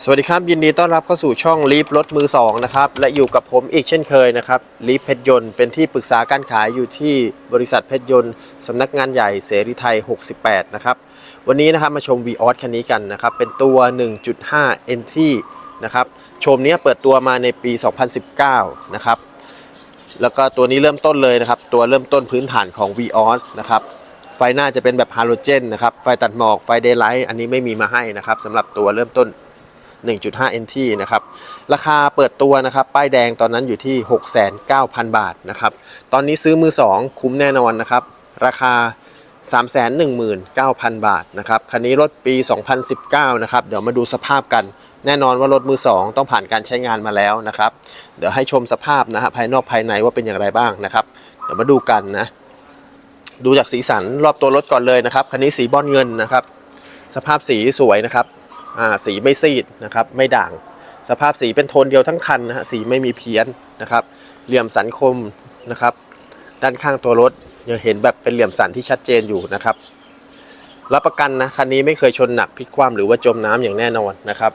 สวัสดีครับ ยินดีต้อนรับเข้าสู่ช่องลีฟรถมือ2นะครับและอยู่กับผมอีกเช่นเคยนะครับลีฟเพชรยนต์เป็นที่ปรึกษาการขายอยู่ที่บริษัทเพชรยนต์สำนักงานใหญ่เสรีไทย 68 นะครับ วันนี้นะครับมาชม v ีออสคันนี้กันนะครับ เป็นตัว 1.5 Entry นะครับชมนี้เปิดตัวมาในปี 2019 นะครับ แล้วก็ตัวนี้เริ่มต้นเลยนะครับ ตัวเริ่มต้นพื้นฐานของ v ีออสนะครับไฟหน้าจะเป็นแบบฮาโลเจนนะครับไฟตัดหมอกไฟเดย์ไลท์อันนี้ไม่มีมาให้นะครับสำหรับตัวเริ่มต้น 1.5 NT นะครับราคาเปิดตัวนะครับป้ายแดงตอนนั้นอยู่ที่ 6,900 บาทนะครับตอนนี้ซื้อมือ 2 คุ้มแน่นอนนะครับราคา 319,000 บาทนะครับคันนี้รถปี 2019 นะครับเดี๋ยวมาดูสภาพกันแน่นอนว่ารถมือ 2 ต้องผ่านการใช้งานมาแล้วนะครับ เดี๋ยวให้ชมสภาพนะฮะภายนอกภายในว่าเป็นอย่างไรบ้างนะครับ เดี๋ยวมาดูกันนะ ดูจากสีสันรอบตัวรถก่อนเลยนะครับ คันนี้สีบอลเงินนะครับ สภาพสีสวยนะครับ สีไม่ซีดนะครับไม่ด่าง สภาพสีเป็นโทนเดียวทั้งคันนะฮะสีไม่มีเพี้ยนนะครับเหลี่ยมสันคมนะครับด้านข้างตัวรถยังเห็นแบบเป็นเหลี่ยมสันที่ชัดเจนอยู่นะครับรับประกันนะคันนี้ไม่เคยชนหนักพลิกคว่ำหรือว่าจมน้ำอย่างแน่นอนนะครับ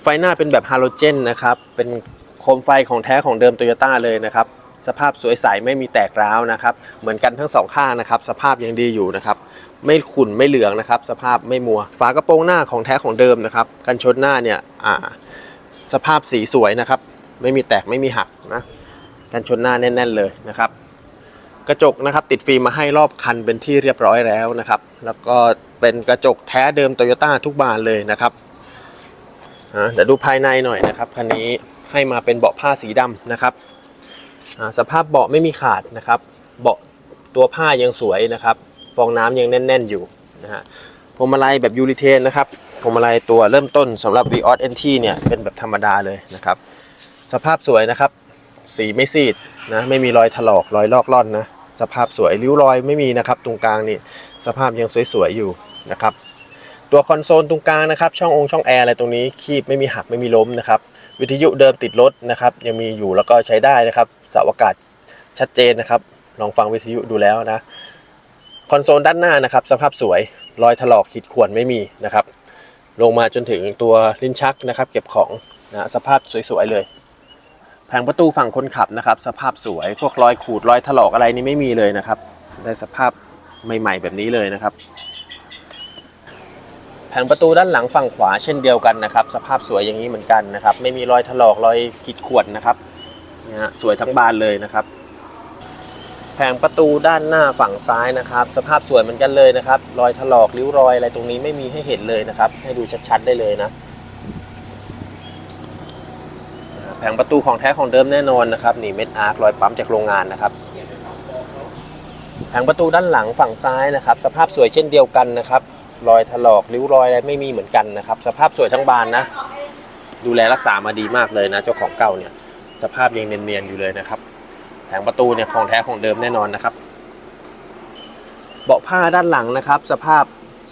ไฟหน้าเป็นแบบฮาโลเจนนะครับเป็นโคมไฟของแท้ของเดิมโตโยต้าเลยนะครับสภาพสวยใสไม่มีแตกร้าวนะครับเหมือนกันทั้งสองข้างนะครับสภาพยังดีอยู่นะครับ ไม่ขุ่นไม่เหลืองนะครับ สภาพไม่มัว ฝากระโปรงหน้าของแท้ของเดิมนะครับกันชนหน้าเนี่ยสภาพสีสวยนะครับ ไม่มีแตกไม่มีหักนะกันชนหน้าแน่น ๆเลยนะครับ กระจกนะครับติดฟิล์มมาให้รอบคันเป็นที่เรียบร้อยแล้วนะครับ แล้วก็เป็นกระจกแท้เดิมโตโยต้าทุกบานเลยนะครับเดี๋ยวดูภายในหน่อยนะครับคันนี้ให้มาเป็นเบาะผ้าสีดำนะครับสภาพเบาะไม่มีขาดนะครับ เบาะตัวผ้ายังสวยนะครับ ฟองน้ำยังแน่น ๆ อยู่นะฮะพวงมาลัยแบบยูริเทนนะครับพวงมาลัยตัวเริ่มต้นสำหรับ v ีออสเอนทีเนี่ยเป็นแบบธรรมดาเลยนะครับ สภาพสวยนะครับ สีไม่ซีดนะไม่มีรอยถลอกรอยลอกล่อนนะสภาพสวยริ้วรอยไม่มีนะครับ ตรงกลางนี่สภาพยังสวยๆอยู่นะครับ ตัวคอนโซลตรงกลางนะครับ ช่ององค์ช่องแอร์อะไรตรงนี้คีบไม่มีหักไม่มีล้มนะครับ วิทยุเดิมติดรถนะครับ ยังมีอยู่แล้วก็ใช้ได้นะครับสาอากาศชัดเจนนะครับ ลองฟังวิทยุดูแล้วนะ อนโซลด้านหน้านะครับ สภาพสวยรอยถลอกขีดข่วนไม่มีนะครับ ลงมาจนถึงตัวลิ้นชักนะครับ เก็บของนะสภาพสวยๆเลย แผงประตูฝั่งคนขับนะครับ สภาพสวยพวกรอยขูดรอยถลอกอะไรนี่ไม่มีเลยนะครับ ได้สภาพใหม่ๆแบบนี้เลยนะครับ แผงประตูด้านหลังฝั่งขวาเช่นเดียวกันนะครับ สภาพสวยอย่างนี้เหมือนกันนะครับ ไม่มีรอยถลอกรอยขีดข่วนนะครับเนี่ยฮะสวยทั้งบานเลยนะครับ แผงประตูด้านหน้าฝั่งซ้ายนะครับ สภาพสวยเหมือนกันเลยนะครับ รอยถลอกริ้วรอยอะไรตรงนี้ไม่มีให้เห็นเลยนะครับ ให้ดูชัดๆได้เลยนะ แผงประตูของแท้ของเดิมแน่นอนนะครับนี่เม็ดอาร์ครอยปั๊มจากโรงงานนะครับแผงประตูด้านหลังฝั่งซ้ายนะครับ สภาพสวยเช่นเดียวกันนะครับ รอยถลอกริ้วรอยอะไรไม่มีเหมือนกันนะครับ สภาพสวยทั้งบานนะ ดูแลรักษามาดีมากเลยนะ เจ้าของเก่าเนี่ย สภาพยังเนียนๆอยู่เลยนะครับ งประตูเนี่ยของแท้ของเดิมแน่นอนนะครับ เบาะผ้าด้านหลังนะครับ สภาพ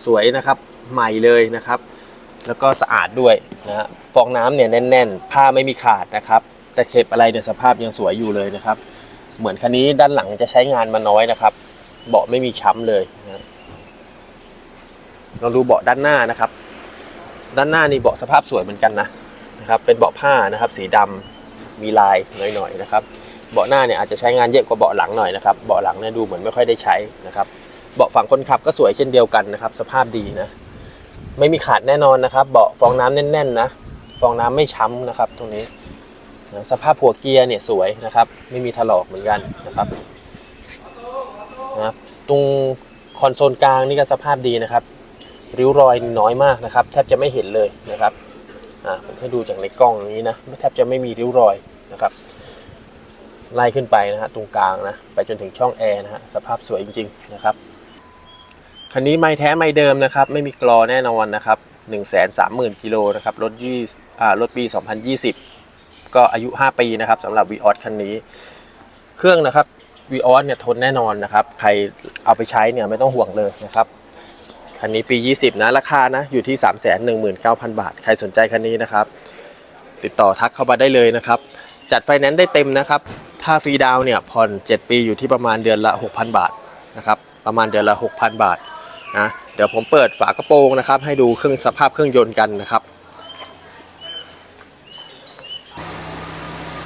สวยนะครับใหม่เลยนะครับ แล้วก็สะอาดด้วยนะฮะฟองน้ำเนี่ยแน่น ๆ ผ้าไม่มีขาดนะครับ แต่เข็บอะไรเนี่ยสภาพยังสวยอยู่เลยนะครับ เหมือนคันนี้ด้านหลังจะใช้งานมาน้อยนะครับ เบาะไม่มีช้ำเลยนะลองดูเบาะด้านหน้านะครับ ด้านหน้านี่เบาะสภาพสวยเหมือนกันนะนะครับ เป็นเบาะผ้านะครับ สีดำมีลายหน่อยๆนะครับ เบาะหน้าเนี่ยอาจจะใช้งานเยอะกว่าเบาะหลังหน่อยนะครับ เบาะหลังเนี่ยดูเหมือนไม่ค่อยได้ใช้นะครับ เบาะฝั่งคนขับก็สวยเช่นเดียวกันนะครับ สภาพดีนะ ไม่มีขาดแน่นอนนะครับ เบาะฟองน้ำแน่นๆนะ ฟองน้ำไม่ช้ำนะครับ ตรงนี้นะสภาพหัวเกียร์เนี่ยสวยนะครับ ไม่มีถลอกเหมือนกันนะครับนะครับตรงคอนโซลกลางนี่ก็สภาพดีนะครับ ริ้วรอยน้อยมากนะครับ แทบจะไม่เห็นเลยนะครับ อ่าผมให้ดูจากในกล้องอย่างนี้นะแทบจะไม่มีริ้วรอยนะครับ ไล่ขึ้นไปนะฮะตรงกลางนะไปจนถึงช่องแอร์นะฮะสภาพสวยจริง ๆ นะครับคันนี้ไม่แท้ไม่เดิมนะครับ ไม่มีกรอแน่นอนนะครับ 1 3 0 0 0 0กิโลนะครับรถยี่อ่ารถปี 2020 ก็อายุ 5 ปีนะครับสำหรับ v ีออสคันนี้ เครื่องนะครับ v ีออสเนี่ยทนแน่นอนนะครับ ใครเอาไปใช้เนี่ยไม่ต้องห่วงเลยนะครับคันนี้ปี 20 นะ ราคานะอยู่ที่ 319,000 บาท ใครสนใจคันนี้นะครับ ติดต่อทักเข้ามาได้เลยนะครับ จัดไฟแนนซ์ได้เต็มนะครับ ถ้าฟรีดาวเนี่ยผ่อน 7 ปีอยู่ที่ประมาณเดือนละ 6,000 บาทนะครับประมาณเดือนละ 6,000 บาทนะเดี๋ยวผมเปิดฝากระโปรงนะครับ ให้ดูเครื่องสภาพเครื่องยนต์กันนะครับ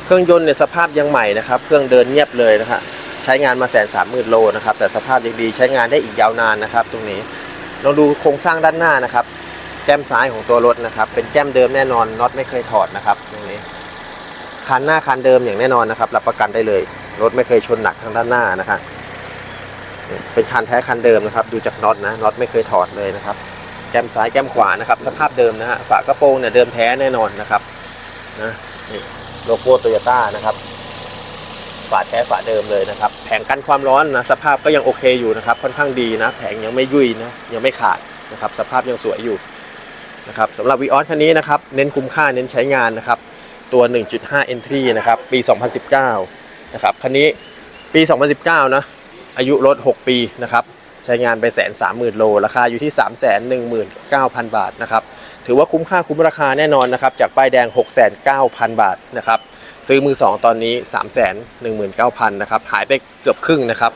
เครื่องยนต์เนี่ยสภาพยังใหม่นะครับ เครื่องเดินเงียบเลยนะฮะใช้งานมาแสนสามหมื่นโลนะครับ แต่สภาพยังดีใช้งานได้อีกยาวนานนะครับ ตรงนี้ลองดูโครงสร้างด้านหน้านะครับ แก้มซ้ายของตัวรถนะครับ เป็นแก้มเดิมแน่นอนน็อตไม่เคยถอดนะครับ ตรงนี้ คันหน้าคันเดิมอย่างแน่นอนนะครับรับประกันได้เลย รถไม่เคยชนหนักทางด้านหน้านะครับเป็นคันแท้คันเดิมนะครับ ดูจากน็อตนะน็อตไม่เคยถอดเลยนะครับ แก้มซ้ายแก้มขวานะครับ สภาพเดิมนะฮะฝากระโปรงเนี่ยเดิมแท้แน่นอนนะครับนะนี่โลโก้โตโยต้านะครับฝาแท้ฝาเดิมเลยนะครับ แผงกันความร้อนนะสภาพก็ยังโอเคอยู่นะครับ ค่อนข้างดีนะ แผงยังไม่ยุ่ยนะยังไม่ขาดนะครับ สภาพยังสวยอยู่นะครับสำหรับวีออสคันนี้นะครับ เน้นคุ้มค่าเน้นใช้งานนะครับ ตัว 1.5 Entry นะครับ ปี 2019 นะครับ คันนี้ปี 2019 นะ อายุรถ 6 ปีนะครับ ใช้งานไปแสนสามหมื่นโล ราคาอยู่ที่ 3 1 9 0 0 0 บาทนะครับ ถือว่าคุ้มค่าคุ้มราคาแน่นอนนะครับ จากป้ายแดง 6 9 0 0 0 บาทนะครับ ซื้อมือ 2 ตอนนี้ 3 1 9 0 0 0นะครับ หายไปเกือบครึ่งนะครับ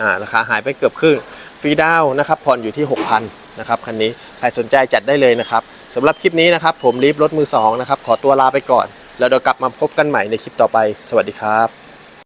อ่า ราคาหายไปเกือบครึ่ง ฟรีดาวน์นะครับ ผ่อนอยู่ที่ 6,000นะครับ คันนี้ ใครสนใจจัดได้เลยนะครับ สำหรับคลิปนี้นะครับ ผมรีบรถมือ2นะครับ ขอตัวลาไปก่อน แล้วเดี๋ยวกลับมาพบกันใหม่ในคลิปต่อไป สวัสดีครับ